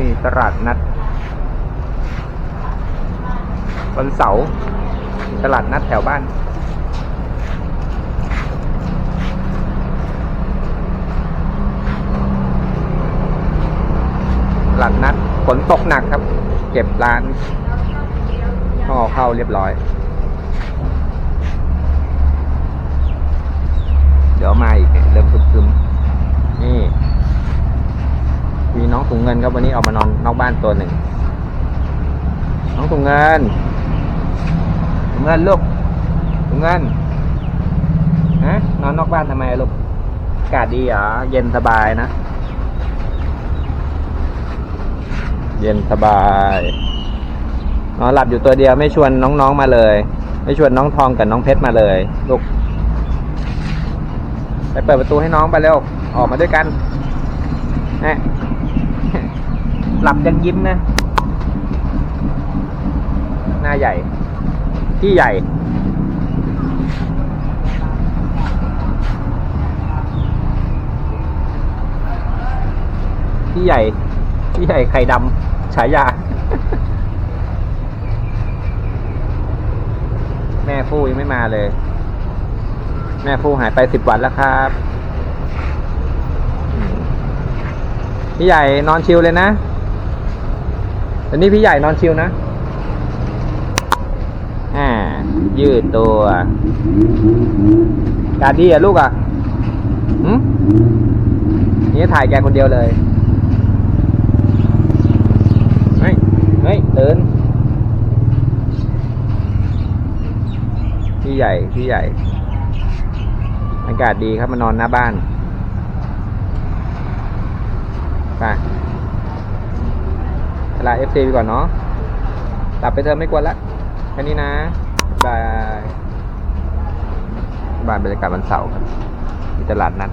มีตลาดนัด วันเสาร์ตลาดนัดแถวบ้าน ตลาดนัดฝนตกหนักครับ เก็บร้านต้องเอาเข้าเรียบร้อย เดี๋ยวมาอีกเนี่ยเริ่มคึมๆนี่ มีน้อง ถุงเงินครับวันนี้ออกมานอนนอกบ้านตัวหนึ่ง น้องถุงเงินถุงเงินลูกถุงเงินฮะนอนนอกบ้านทำไมลูกอากาศดีเหรอเย็นสบายนะ เย็นสบายนอนหลับอยู่ตัวเดียวไม่ชวนน้องๆมาเลย ไม่ชวนน้องทองกับน้องเพชรมาเลยลูกไปเปิดประตูให้น้องไปเร็วออกมาด้วยกันแน่ หลับยังยิ้มนะ หน้าใหญ่ ที่ใหญ่ ที่ใหญ่ ที่ใหญ่ไข่ดำฉายา แม่ฟูยังไม่มาเลย แม่ฟูหายไปสิบวันแล้วครับพี่ใหญ่นอนชิลเลยนะ ตอนนี้พี่ใหญ่นอนชิลนะ อ่า ยืดตัว กาดีอะลูกอะหืมนี่ถ่ายแกคนเดียวเลย เฮ้ย เฮ้ยตื่นพี่ใหญ่ พี่ใหญ่ อากาศดีครับมานอนหน้าบ้าน ไปเว ลาเอฟซีไปก่อนเนาะหลับไปเธอไม่กวนละแค่นี้นะบายบานบรรยากาศวันเสาร์ครับมีตลาดนัด